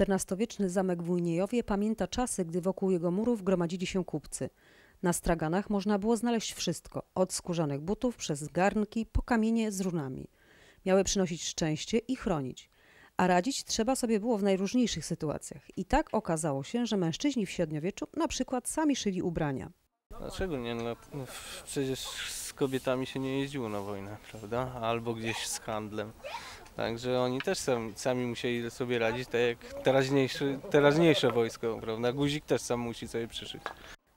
XIV-wieczny zamek w Ujniejowie pamięta czasy, gdy wokół jego murów gromadzili się kupcy. Na straganach można było znaleźć wszystko, od skórzanych butów przez garnki po kamienie z runami. Miały przynosić szczęście i chronić. A radzić trzeba sobie było w najróżniejszych sytuacjach. I tak okazało się, że mężczyźni w średniowieczu na przykład sami szyli ubrania. Dlaczego nie? No, no, przecież z kobietami się nie jeździło na wojnę, prawda? Albo gdzieś z handlem. Także oni też sam, sami musieli sobie radzić, tak jak teraźniejsze, teraźniejsze wojsko, prawda? Guzik też sam musi sobie przyszyć.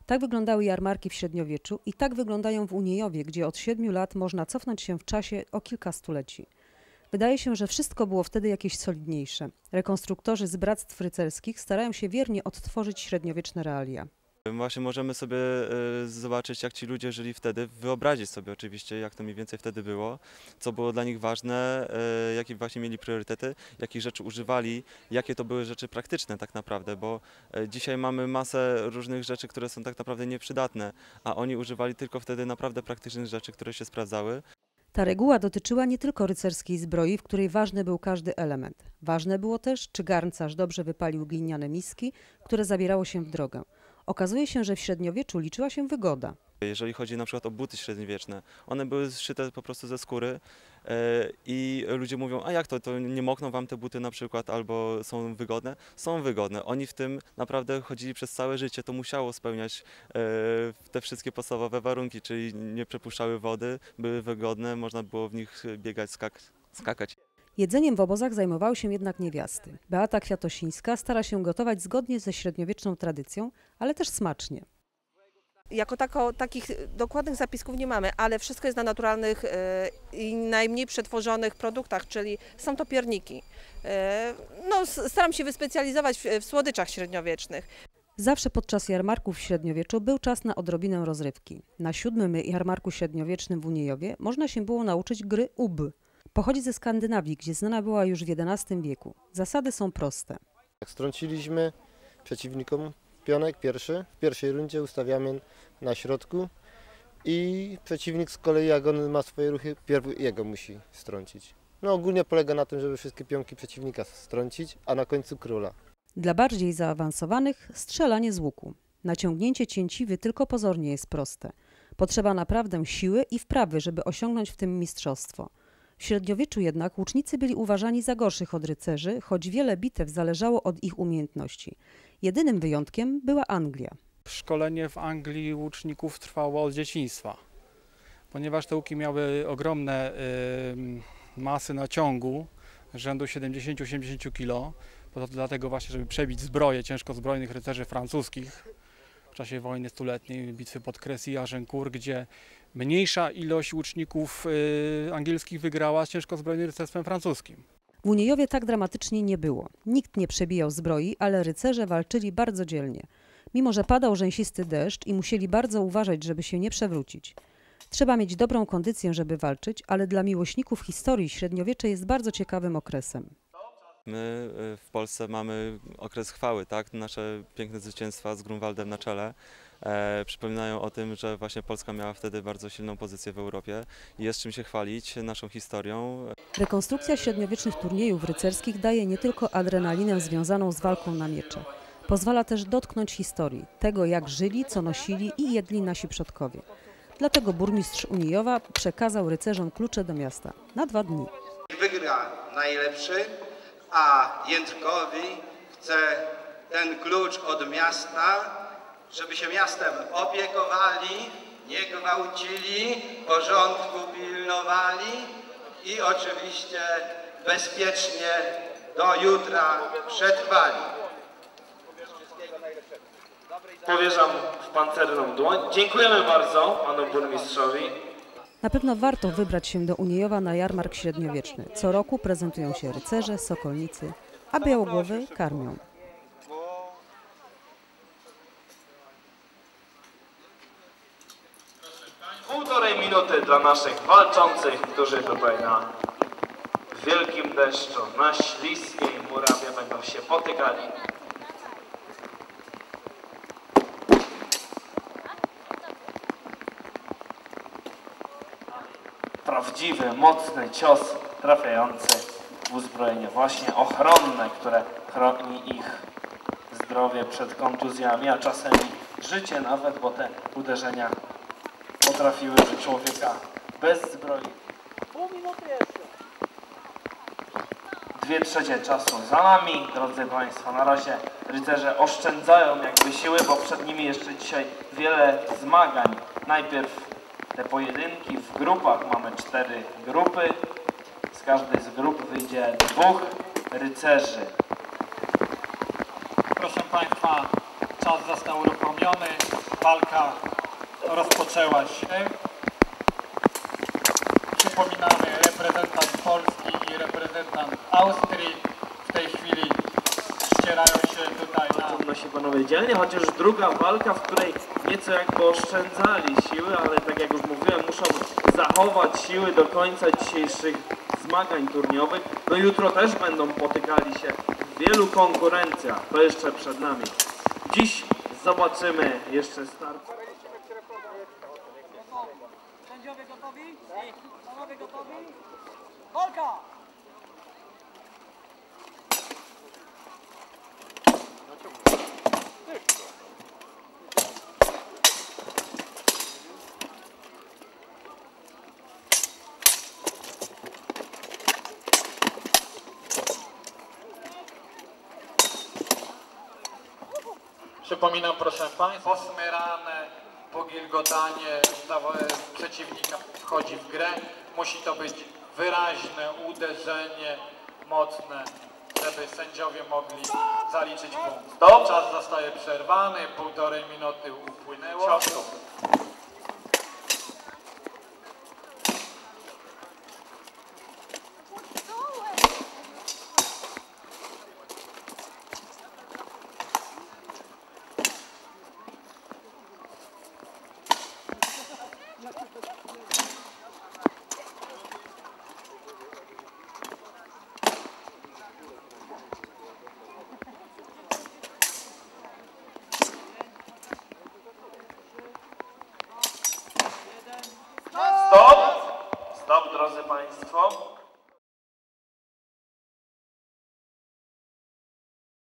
Tak wyglądały jarmarki w średniowieczu i tak wyglądają w Uniejowie, gdzie od siedmiu lat można cofnąć się w czasie o kilka stuleci. Wydaje się, że wszystko było wtedy jakieś solidniejsze. Rekonstruktorzy z bractw rycerskich starają się wiernie odtworzyć średniowieczne realia. Właśnie możemy sobie e, zobaczyć, jak ci ludzie żyli wtedy, wyobrazić sobie oczywiście, jak to mniej więcej wtedy było, co było dla nich ważne, e, jakie właśnie mieli priorytety, jakich rzeczy używali, jakie to były rzeczy praktyczne tak naprawdę, bo e, dzisiaj mamy masę różnych rzeczy, które są tak naprawdę nieprzydatne, a oni używali tylko wtedy naprawdę praktycznych rzeczy, które się sprawdzały. Ta reguła dotyczyła nie tylko rycerskiej zbroi, w której ważny był każdy element. Ważne było też, czy garncarz dobrze wypalił gliniane miski, które zabierało się w drogę. Okazuje się, że w średniowieczu liczyła się wygoda. Jeżeli chodzi na przykład o buty średniowieczne, one były zszyte po prostu ze skóry e, i ludzie mówią, a jak to, to nie mokną wam te buty na przykład albo są wygodne? Są wygodne. Oni w tym naprawdę chodzili przez całe życie, to musiało spełniać e, te wszystkie podstawowe warunki, czyli nie przepuszczały wody, były wygodne, można było w nich biegać, skak skakać. Jedzeniem w obozach zajmowały się jednak niewiasty. Beata Kwiatosińska stara się gotować zgodnie ze średniowieczną tradycją, ale też smacznie. Jako tako, takich dokładnych zapisków nie mamy, ale wszystko jest na naturalnych e, i najmniej przetworzonych produktach, czyli są to pierniki. E, no, staram się wyspecjalizować w, w słodyczach średniowiecznych. Zawsze podczas jarmarków w średniowieczu był czas na odrobinę rozrywki. Na siódmym jarmarku średniowiecznym w Uniejowie można się było nauczyć gry UB. Pochodzi ze Skandynawii, gdzie znana była już w XI wieku. Zasady są proste. Jak strąciliśmy przeciwnikom pionek pierwszy, w pierwszej rundzie ustawiamy na środku i przeciwnik z kolei jak on ma swoje ruchy, pierw jego musi strącić. No ogólnie polega na tym, żeby wszystkie pionki przeciwnika strącić, a na końcu króla. Dla bardziej zaawansowanych strzelanie z łuku. Naciągnięcie cięciwy tylko pozornie jest proste. Potrzeba naprawdę siły i wprawy, żeby osiągnąć w tym mistrzostwo. W średniowieczu jednak łucznicy byli uważani za gorszych od rycerzy, choć wiele bitew zależało od ich umiejętności. Jedynym wyjątkiem była Anglia. Szkolenie w Anglii łuczników trwało od dzieciństwa, ponieważ te łuki miały ogromne ym, masy naciągu, rzędu 70-80 kg. Dlatego właśnie, żeby przebić zbroje ciężko zbrojnych rycerzy francuskich czasie wojny stuletniej, bitwy pod Crecy i Agincourt, gdzie mniejsza ilość łuczników y, angielskich wygrała z ciężko zbrojnym rycerstwem francuskim. W Uniejowie tak dramatycznie nie było. Nikt nie przebijał zbroi, ale rycerze walczyli bardzo dzielnie. Mimo, że padał rzęsisty deszcz i musieli bardzo uważać, żeby się nie przewrócić. Trzeba mieć dobrą kondycję, żeby walczyć, ale dla miłośników historii średniowiecze jest bardzo ciekawym okresem. My y, w Polsce mamy okres chwały, tak? Nasze piękne zwycięstwa z Grunwaldem na czele e, przypominają o tym, że właśnie Polska miała wtedy bardzo silną pozycję w Europie i jest czym się chwalić naszą historią. Rekonstrukcja średniowiecznych turniejów rycerskich daje nie tylko adrenalinę związaną z walką na miecze. Pozwala też dotknąć historii, tego jak żyli, co nosili i jedli nasi przodkowie. Dlatego burmistrz Unijowa przekazał rycerzom klucze do miasta na dwa dni. wygra najlepszy, a Jędrkowi chce ten klucz od miasta, żeby się miastem opiekowali, nie gwałcili, porządku pilnowali i oczywiście bezpiecznie do jutra przetrwali. Powierzam w pancerną dłoń. Dziękujemy bardzo panu burmistrzowi. Na pewno warto wybrać się do Uniejowa na jarmark średniowieczny. Co roku prezentują się rycerze, sokolnicy, a białogłowy karmią. Półtorej minuty dla naszych walczących, którzy tutaj na wielkim deszczu, na śliskiej murawie będą się potykali. Prawdziwy, mocny cios trafiający w uzbrojenie właśnie ochronne, które chroni ich zdrowie przed kontuzjami, a czasem życie nawet, bo te uderzenia potrafiły człowieka bez zbroi. Pół minuty jeszcze. Dwie trzecie czasu za nami, drodzy Państwo. Na razie rycerze oszczędzają jakby siły, bo przed nimi jeszcze dzisiaj wiele zmagań. Najpierw te pojedynki w grupach. Mamy cztery grupy. Z każdej z grup wyjdzie dwóch rycerzy. Proszę Państwa, czas został uruchomiony, walka rozpoczęła się. Przypominamy, reprezentant Polski i reprezentant Austrii w tej chwili ścierają się tutaj na Trudno się panowie dzielnie, chociaż druga walka, w której nieco jakby oszczędzali siły, ale tak jak już mówiłem, muszą zachować siły do końca dzisiejszych zmagań turniejowych. No jutro też będą potykali się w wielu konkurencjach, to jeszcze przed nami. Dziś zobaczymy jeszcze start. Sędziowie gotowi? Panowie gotowi? Walka! Przypominam proszę Państwa, posmyrane, pogilgotanie przeciwnika wchodzi w grę. Musi to być wyraźne uderzenie, mocne, żeby sędziowie mogli zaliczyć punkt. Stop. Czas zostaje przerwany, półtorej minuty upłynęło.